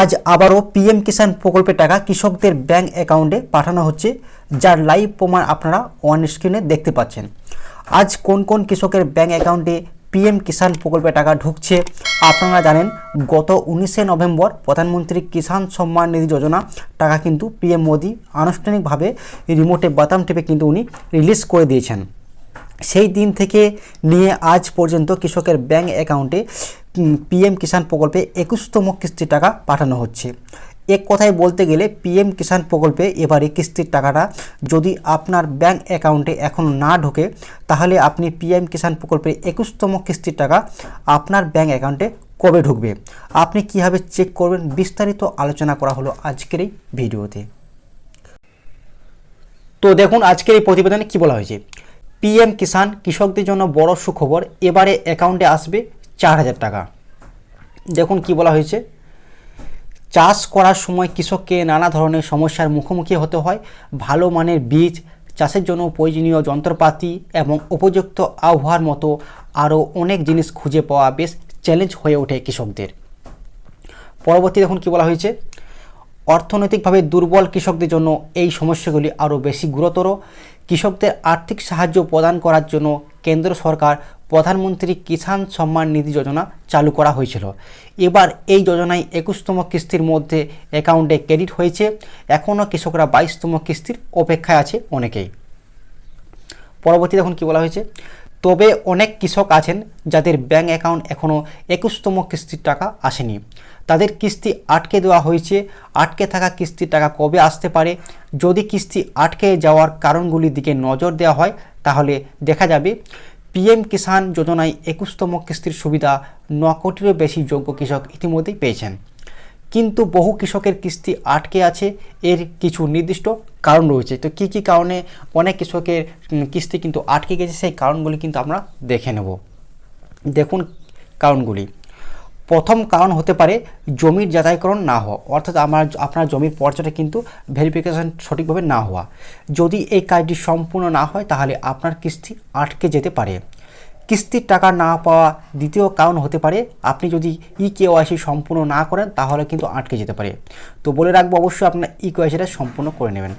আজ আবারও পিএম কিষাণ প্রকল্পের টাকা কৃষকদের ব্যাংক অ্যাকাউন্টে পাঠানো হচ্ছে, যার লাইভ প্রমাণ আপনারা অন স্ক্রিনে দেখতে পাচ্ছেন। আজ কোন কোন কৃষকের ব্যাংক অ্যাকাউন্টে পিএম কিষাণ প্রকল্পের টাকা ঢুকছে, আপনারা জানেন, গত উনিশে নভেম্বর প্রধানমন্ত্রী কিষাণ সম্মান নিধি যোজনা টাকা কিন্তু পিএম মোদি আনুষ্ঠানিকভাবে রিমোটে বাতাম টেপে কিন্তু উনি রিলিজ করে দিয়েছেন। সেই দিন থেকে নিয়ে আজ পর্যন্ত কৃষকের ব্যাংক অ্যাকাউন্টে পিএম কিষাণ প্রকল্পে একুশতম কিস্তির টাকা পাঠানো হচ্ছে। এক কথায় বলতে গেলে পিএম কিষাণ প্রকল্পে এবারে কিস্তির টাকাটা যদি আপনার ব্যাংক অ্যাকাউন্টে এখন না ঢোকে, তাহলে আপনি পিএম কিষাণ প্রকল্পের একুশতম কিস্তির টাকা আপনার ব্যাংক অ্যাকাউন্টে কবে ঢুকবে? আপনি কীভাবে চেক করবেন? বিস্তারিত আলোচনা করা হলো আজকের এই ভিডিওতে। তো দেখুন, আজকের এই প্রতিবেদনে কী বলা হয়েছে? পিএম কিষাণ কৃষকদের জন্য বড় সুখবর, এবারে অ্যাকাউন্টে আসবে চার হাজার টাকা। দেখুন কি বলা হয়েছে। চাষ করার সময় কৃষককে নানা ধরনের সমস্যার মুখোমুখি হতে হয়। ভালো মানের বীজ, চাষের জন্য প্রয়োজনীয় যন্ত্রপাতি এবং উপযুক্ত আবহাওয়ার মতো আরও অনেক জিনিস খুঁজে পাওয়া বেশ চ্যালেঞ্জ হয়ে ওঠে কৃষকদের। পরবর্তী দেখুন কি বলা হয়েছে। অর্থনৈতিকভাবে দুর্বল কৃষকদের জন্য এই সমস্যাগুলি আরও বেশি গুরুতর। কৃষকদের আর্থিক সাহায্য প্রদান করার জন্য কেন্দ্র সরকার প্রধানমন্ত্রী কিষাণ সম্মান নিধি যোজনা চালু করা হয়েছিল। এবার এই যোজনায় একুশতম কিস্তির মধ্যে অ্যাকাউন্টে ক্রেডিট হয়েছে। এখনও কৃষকরা বাইশতম কিস্তির অপেক্ষায় আছে অনেকেই। পরবর্তী দেখুন কী বলা হয়েছে? তবে অনেক কৃষক আছেন যাদের ব্যাঙ্ক অ্যাকাউন্ট এখনও একুশতম কিস্তির টাকা আসেনি। তাদের কিস্তি আটকে দেওয়া হয়েছে। আটকে থাকা কিস্তির টাকা কবে আসতে পারে? যদি কিস্তি আটকে যাওয়ার কারণগুলির দিকে নজর দেওয়া হয় তাহলে দেখা যাবে পিএম কিষাণ যোজনায় একুশতম কিস্তির সুবিধা ন কোটিরও বেশি যোগ্য কৃষক ইতিমধ্যেই পেয়েছেন। কিন্তু বহু কৃষকের কিস্তি আটকে আছে, এর কিছু নির্দিষ্ট কারণ রয়েছে। তো কী কী কারণে অনেক কৃষকের কিস্তি কিন্তু আটকে গেছে, সেই কারণগুলি কিন্তু আমরা দেখে নেব। দেখুন কারণগুলি। প্রথম কারণ হতে পারে জমির যাচাইকরণ না হওয়া, অর্থাৎ আমার, আপনার জমির পর্চাটা কিন্তু ভেরিফিকেশন সঠিকভাবে না হওয়া। যদি এই কাজটি সম্পূর্ণ না হয়, তাহলে আপনার কিস্তি আটকে যেতে পারে। কিস্তির টাকা না পাওয়া দ্বিতীয় কারণ হতে পারে, আপনি যদি ই কেওয়াইসি সম্পূর্ণ না করেন, তাহলে কিন্তু আটকে যেতে পারে। তো বলে রাখব অবশ্যই আপনার ই কেওয়াইসিটা সম্পূর্ণ করে নেবেন।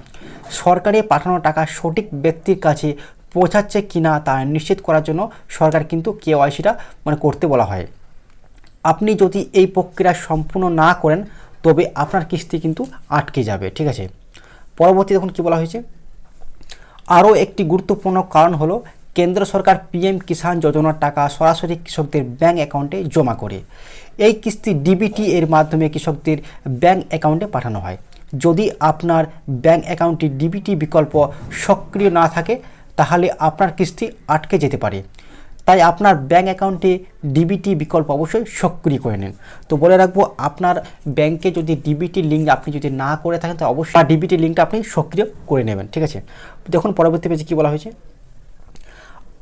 সরকারি পাঠানো টাকা সঠিক ব্যক্তির কাছে পৌঁছাচ্ছে কিনা তা নিশ্চিত করার জন্য সরকার কিন্তু কেওয়াইসিটা মানে করতে বলা হয়। আপনি যদি এই প্রক্রিয়া সম্পূর্ণ না করেন, তবে আপনার কিস্তি কিন্তু আটকে যাবে, ঠিক আছে? পরবর্তী দেখুন কী বলা হয়েছে। আরও একটি গুরুত্বপূর্ণ কারণ হলো, কেন্দ্র সরকার পিএম কিষাণ যোজনার টাকা সরাসরি কৃষকদের ব্যাঙ্ক অ্যাকাউন্টে জমা করে। এই কিস্তি ডিবিটি এর মাধ্যমে কৃষকদের ব্যাঙ্ক অ্যাকাউন্টে পাঠানো হয়। যদি আপনার ব্যাঙ্ক অ্যাকাউন্টটি ডিবিটি বিকল্প সক্রিয় না থাকে, তাহলে আপনার কিস্তি আটকে যেতে পারে। তাই আপনার ব্যাঙ্ক অ্যাকাউন্টে ডিবিটি বিকল্প অবশ্যই সক্রিয় করে নিন। তো বলে রাখব, আপনার ব্যাংকে যদি ডিবিটি লিঙ্ক আপনি যদি না করে থাকেন তো অবশ্যই ডিবিটি লিঙ্কটা আপনি সক্রিয় করে নেবেন, ঠিক আছে? দেখুন, পরবর্তী পেজে কী বলা হয়েছে?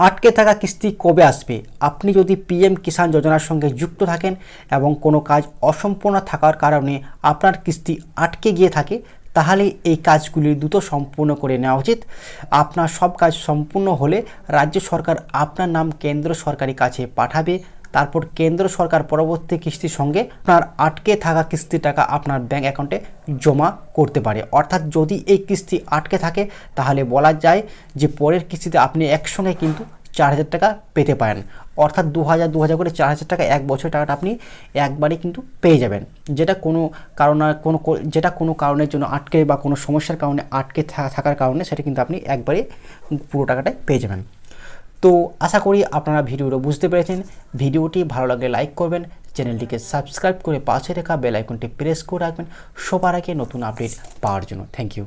আটকে থাকা কিস্তি কবে আসবে? আপনি যদি পিএম কিষাণ যোজনার সঙ্গে যুক্ত থাকেন এবং কোনো কাজ অসম্পূর্ণ থাকার কারণে আপনার কিস্তি আটকে গিয়ে থাকে তাহলে এই কাজগুলি দ্রুত সম্পূর্ণ করে নেওয়া উচিত। আপনার সব কাজ সম্পূর্ণ হলে রাজ্য সরকার আপনার নাম কেন্দ্র সরকারি কাছে পাঠাবে। তারপর কেন্দ্র সরকার পরবর্তী কিস্তির সঙ্গে আপনার আটকে থাকা কিস্তির টাকা আপনার ব্যাঙ্ক অ্যাকাউন্টে জমা করতে পারে। অর্থাৎ যদি এই কিস্তি আটকে থাকে, তাহলে বলা যায় যে পরের কিস্তিতে আপনি একসঙ্গে কিন্তু চার হাজার টাকা পেতে পারেন। অর্থাৎ দু হাজার দু হাজার করে চার হাজার টাকা এক বছর টাকাটা আপনি একবারে কিন্তু পেয়ে যাবেন। যেটা কোনো কারণে, কোনো, যেটা কোনো কারণের জন্য আটকে বা কোনো সমস্যার কারণে আটকে থাকার কারণে সেটা কিন্তু আপনি একবারে পুরো টাকাটাই পেয়ে যাবেন। তো আশা করি আপনারা ভিডিওটা বুঝতে পেরেছেন। ভিডিওটি ভালো লাগলে লাইক করবেন, চ্যানেলটিকে সাবস্ক্রাইব করে পাশে রেখা বেল আইকনটি প্রেস করে রাখবেন। সবার আগে নতুন আপডেট পাওয়ার জন্য। Thank you.